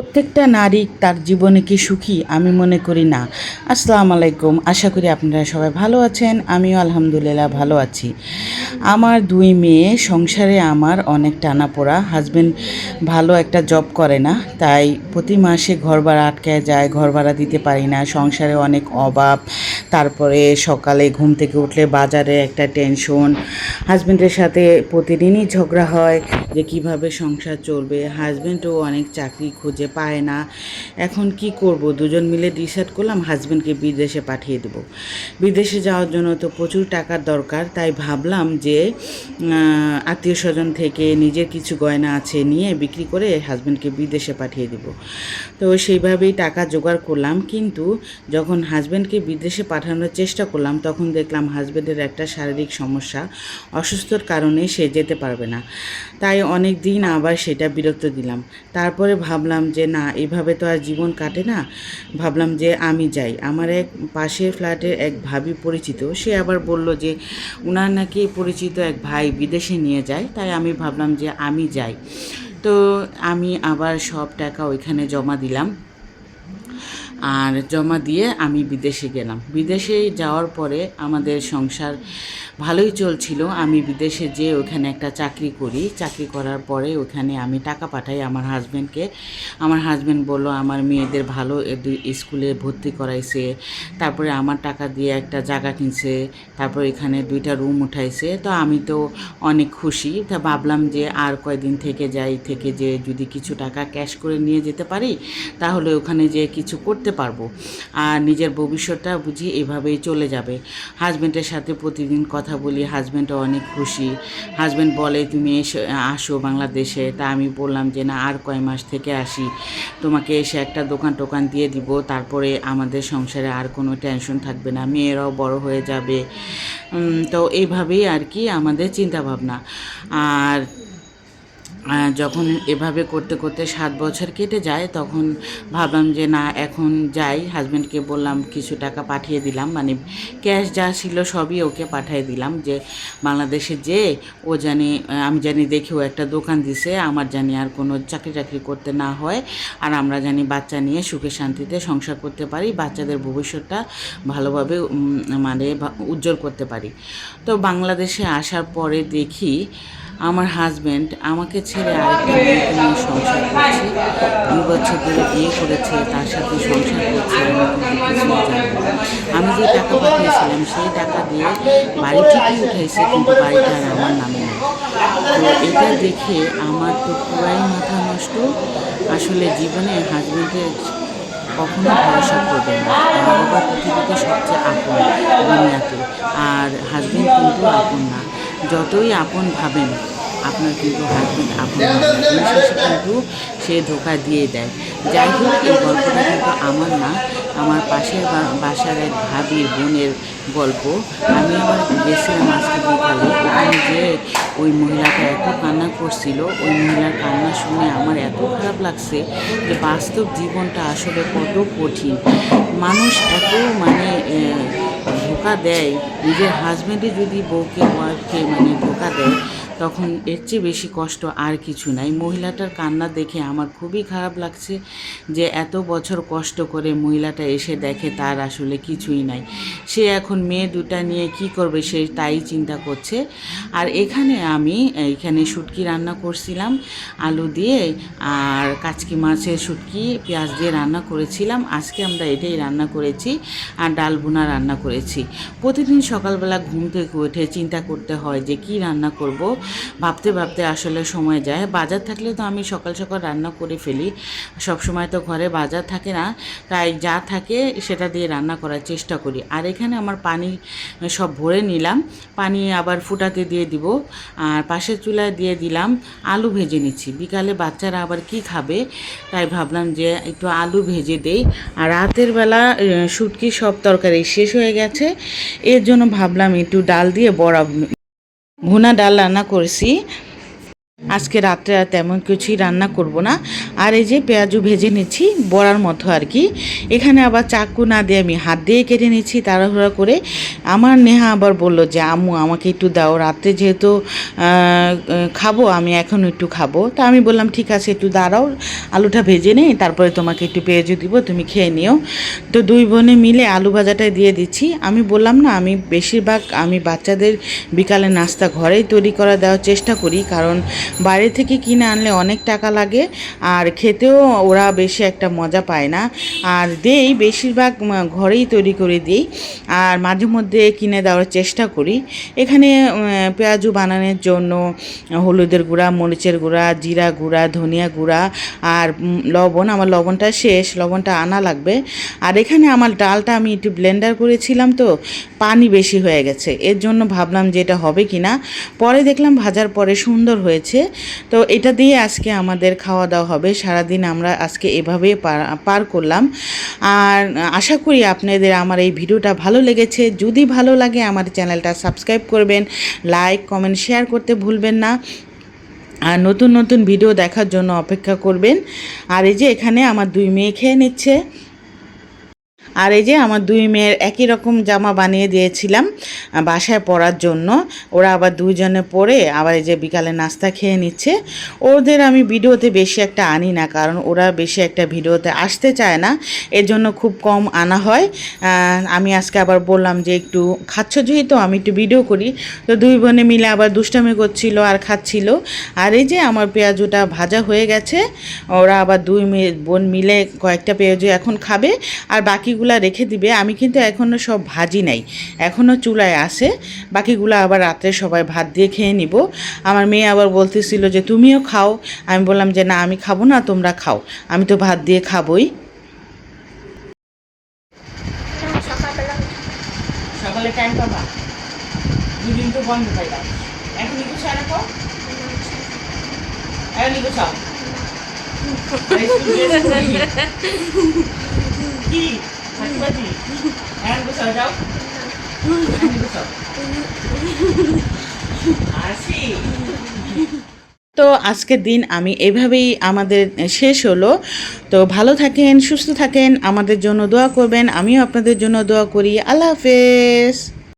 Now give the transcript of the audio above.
প্রত্যেকটা নারী তার জীবনে কি সুখী, আমি মনে করি না। আসসালামু আলাইকুম, আশা করি আপনারা সবাই ভালো আছেন, আমিও আলহামদুলিল্লাহ ভালো আছি। আমার দুই মেয়ে, সংসারে আমার অনেক টানা টানাপোড়া হাজব্যান্ড ভালো একটা জব করে না, তাই প্রতি মাসে ঘর ভাড়া আটকায় যায় ঘর ভাড়া দিতে পারি না, সংসারে অনেক অভাব, তারপরে সকালে ঘুম থেকে উঠলে বাজারে একটা টেনশন হাজব্যান্ডের সাথে প্রতিদিনই ঝগড়া হয় যে কীভাবে সংসার চলবে হাজব্যান্ডও অনেক চাকরি খুঁজে পায় না। এখন কি করব? দুজন মিলে ডিসাইড করলাম হাজবেন্ডকে বিদেশে পাঠিয়ে দেব। বিদেশে যাওয়ার জন্য তো প্রচুর টাকার দরকার, তাই ভাবলাম যে আত্মীয় স্বজন থেকে নিজের কিছু গয়না আছে নিয়ে বিক্রি করে হাজবেন্ডকে বিদেশে পাঠিয়ে দেব। তো সেইভাবেই টাকা জোগাড় করলাম, কিন্তু যখন হাজবেন্ডকে বিদেশে পাঠানোর চেষ্টা করলাম, তখন দেখলাম হাজবেন্ডের একটা শারীরিক সমস্যা, অসুস্থর কারণে সে যেতে পারবে না। তাই অনেক দিন আবার সেটা বিরক্ত দিলাম। তারপরে ভাবলাম যে না, এভাবে তো আর জীবন কাটে না। ভাবলাম যে, আমি যাই। আমার এক পাশের ফ্ল্যাটের এক ভাবি পরিচিত, সে আবার বলল যে, উনার নাকি পরিচিত এক ভাই বিদেশে নিয়ে যায়। তাই আমি ভাবলাম যে, আমি যাই। তো আমি আবার সব টাকা ওইখানে জমা দিলাম। আর জমা দিয়ে আমি বিদেশে গেলাম। বিদেশে যাওয়ার পরে আমাদের সংসার ভালোই চলছিল। আমি বিদেশে যেয়ে ওখানে একটা চাকরি করি। চাকরি করার পরে ওখানে আমি টাকা পাঠাই আমার হাজব্যান্ডকে আমার হাজব্যান্ড বলল, আমার মেয়েদের ভালো স্কুলে ভর্তি করাইছে। তারপরে আমার টাকা দিয়ে একটা জায়গা কিনছে। তারপর এখানে দুইটা রুম উঠাইছে। তো আমি তো অনেক খুশি। তা ভাবলাম যে আর কয়দিন থেকে যাই, থেকে যে যদি কিছু টাকা ক্যাশ করে নিয়ে যেতে পারি, তাহলে ওখানে যে কিছু করতে পারব। আর নিজের ভবিষ্যৎটা বুঝি এভাবেই চলে যাবে। হাজব্যান্ডের সাথে প্রতিদিন কথা বলি হাজব্যান্ডও অনেক খুশি। হাজব্যান্ড বলে, তুমি এসে, আসো বাংলাদেশে। তা আমি বললাম যে, না, আর কয় মাস থেকে আসি। তোমাকে এসে একটা দোকান টোকান দিয়ে দিব। তারপরে আমাদের সংসারে আর কোনো টেনশন থাকবে না। মেয়েরাও বড় হয়ে যাবে। তো এইভাবেই আর কি আমাদের চিন্তা ভাবনা আর যখন এভাবে করতে করতে সাত বছর কেটে যায়, তখন ভাবলাম যে না, এখন যাই। হাজব্যান্ডকে বললাম, কিছু টাকা পাঠিয়ে দিলাম। মানে ক্যাশ যা ছিল সবই ওকে পাঠিয়ে দিলাম যে, বাংলাদেশে যে, ও জানি, আমি জানি দেখি ও একটা দোকান দিছে, আমার জানি আর কোনো চাকরি টাকরি করতে না হয়, আর আমরা জানি বাচ্চা নিয়ে সুখে শান্তিতে সংসার করতে পারি, বাচ্চাদের ভবিষ্যৎটা ভালোভাবে মানে উজ্জ্বল করতে পারি। তো বাংলাদেশে আসার পরে দেখি আমার হাজব্যান্ড আমাকে ছেড়ে আরেকটা নিয়ে সংসার করছে। দুই বছর ধরে বিয়ে করেছে, তার সাথে সংসার করছে, আমি না। যে টাকা পাঠিয়েছিলাম, সেই টাকা দিয়ে বাড়ি ঠিকই উঠাইছে কিন্তু বাড়িটা আর আমার নামে নেই। তো এটা দেখে আমার তো পুরাই মাথা নষ্ট। আসলে জীবনে হাজব্যান্ডের কখনো ভরসা করবেন না। মা বাবা পৃথিবীতে সবচেয়ে আপন দুনিয়াতে, আর হাজবেন্ড কিন্তু আপন না। যতই আপন ভাবেন আপনার কিন্তু হাজবেন্ড আপনার কিন্তু সে ধোকা দিয়ে দেয়। যাই হোক, এই গল্পটা কিন্তু আমার না, আমার পাশের বাসার এক ভাবির বোনের গল্প। আমি আবার গেছিলাম আজকে বিকালে, ওখানে যে ওই মহিলাটা এত কান্না করছিল, ওই মহিলার কান্না শুনে আমার এত খারাপ লাগছে যে বাস্তব জীবনটা আসলে কত কঠিন। মানুষ এত মানে ধোকা দেয়, নিজের হাজব্যান্ডে যদি বউকে ওয়াইফকে মানে ধোকা দেয় তখন এর চেয়ে বেশি কষ্ট আর কিছু নাই। মহিলাটার কান্না দেখে আমার খুবই খারাপ লাগছে যে এত বছর কষ্ট করে মহিলাটা এসে দেখে তার আসলে কিছুই নাই। সে এখন মেয়ে দুটা নিয়ে কি করবে সে তাই চিন্তা করছে। আর এখানে আমি এখানে শুটকি রান্না করছিলাম, আলু দিয়ে আর কাচকি মাছের শুটকি, পেঁয়াজ দিয়ে রান্না করেছিলাম। আজকে আমরা এটাই রান্না করেছি আর ডাল ভুনা রান্না করেছি। প্রতিদিন সকালবেলা ঘুম থেকে উঠে চিন্তা করতে হয় যে কি রান্না করব ভাবতে ভাবতে আসলে সময় যায়। বাজার থাকলে তো আমি সকাল সকাল রান্না করে ফেলি। সব সময় তো ঘরে বাজার থাকে না। তাই যা থাকে সেটা দিয়ে রান্না করার চেষ্টা করি। আর এখানে আমার পানি সব ভরে নিলাম। পানি আবার ফুটাতে দিয়ে দিব। আর পাশের চুলায় দিয়ে দিলাম আলু ভেজে নিচ্ছি। বিকালে বাচ্চারা আবার কি খাবে? তাই ভাবলাম যে একটু আলু ভেজে দেই। আর রাতের বেলা শুটকি সব তরকারি শেষ হয়ে গেছে। এর জন্য ভাবলাম একটু ডাল দিয়ে বড়া ভুনা ডাল রান্না করেছি। আজকে রাত্রে আর তেমন কিছুই রান্না করব না। আর এই যে পেঁয়াজু ভেজে নিচ্ছি, বড়ার মতো আর কি। এখানে আবার চাকু না দিয়ে আমি হাত দিয়ে কেটে নিচ্ছি তাড়াহুড়া করে। আমার নেহা আবার বলল যে, আম্মু, আমাকে একটু দাও, রাত্রে যেহেতু খাব, আমি এখন একটু খাব। তা আমি বললাম, ঠিক আছে, একটু দাঁড়াও, আলুটা ভেজে নেই, তারপরে তোমাকে একটু পেঁয়াজু দিব, তুমি খেয়ে নিও। তো দুই বোনে মিলে আলু ভাজাটা দিয়ে দিচ্ছি। আমি বললাম, না, আমি বেশিরভাগ আমি বাচ্চাদের বিকালে নাস্তা ঘরেই তৈরি করা দেওয়ার চেষ্টা করি, কারণ বাইরে থেকে কিনে আনলে অনেক টাকা লাগে, আর খেতেও ওরা বেশি একটা মজা পায় না। আর দেই বেশিরভাগ ঘরেই তৈরি করে দিই, আর মাঝে মধ্যে কিনে দেওয়ার চেষ্টা করি। এখানে পেঁয়াজু বানানোর জন্য হলুদের গুঁড়া, মরিচের গুঁড়া, জিরা গুঁড়া, ধনিয়া গুঁড়া, আর লবণ। আমার লবণটা শেষ, লবণটা আনা লাগবে। আর এখানে আমার ডালটা আমি একটু ব্লেন্ডার করেছিলাম তো, পানি বেশি হয়ে গেছে। এর জন্য ভাবলাম যে এটা হবে কি না পরে দেখলাম ভাজার পরে সুন্দর হয়েছে। তো এটা দিয়ে আজকে আমাদের খাওয়া দাওয়া হবে। সারাদিন আমরা আজকে এভাবেই পার পার করলাম। আর আশা করি আপনাদের আমার এই ভিডিওটা ভালো লেগেছে। যদি ভালো লাগে আমার চ্যানেলটা সাবস্ক্রাইব করবেন, লাইক, কমেন্ট, শেয়ার করতে ভুলবেন না। আর নতুন নতুন ভিডিও দেখার জন্য অপেক্ষা করবেন। আর এই যে এখানে আমার দুই মেয়ে খেয়ে নিচ্ছে। আর এই যে আমার দুই মেয়ের একই রকম জামা বানিয়ে দিয়েছিলাম বাসায় পরার জন্য। ওরা আবার দুইজনে পরে আবার এই যে বিকালে নাস্তা খেয়ে নিচ্ছে। ওদের আমি ভিডিওতে বেশি একটা আনি না, কারণ ওরা বেশি একটা ভিডিওতে আসতে চায় না। এর জন্য খুব কম আনা হয়। আমি আজকে আবার বললাম যে একটু খাচ্ছ যেহেতু, আমি একটু ভিডিও করি। তো দুই বোনে মিলে আবার দুষ্টামি করছিল আর খাচ্ছিল। আর এই যে আমার পেঁয়াজুটা ভাজা হয়ে গেছে, ওরা আবার দুই বোন মিলে কয়েকটা পেঁয়াজু এখন খাবে। আর বাকিগুলা রেখে দিবে। আমি কিন্তু এখনও সব ভাজি নাই। এখনও চুলায় আসে বাকিগুলো আবার রাত্রে সবাই ভাত দিয়ে খেয়ে নিব। আমার মেয়ে আবার বলতেছিল যে তুমিও খাও। আমি বললাম যে না আমি খাব না তোমরা খাও। আমি তো ভাত দিয়ে খাবই। সকালে টাইম পাবা। দুদিন তো বন্ধ পাইলাম এখন গুছা রাখো এখন গুছাও কি? গুছাও। আসি। তো আজকের দিন আমি এভাবেই আমাদের শেষ হলো। তো ভালো থাকেন, সুস্থ থাকেন, আমাদের জন্য দোয়া করবেন। আমিও আপনাদের জন্য দোয়া করি। আল্লাহ হাফেজ।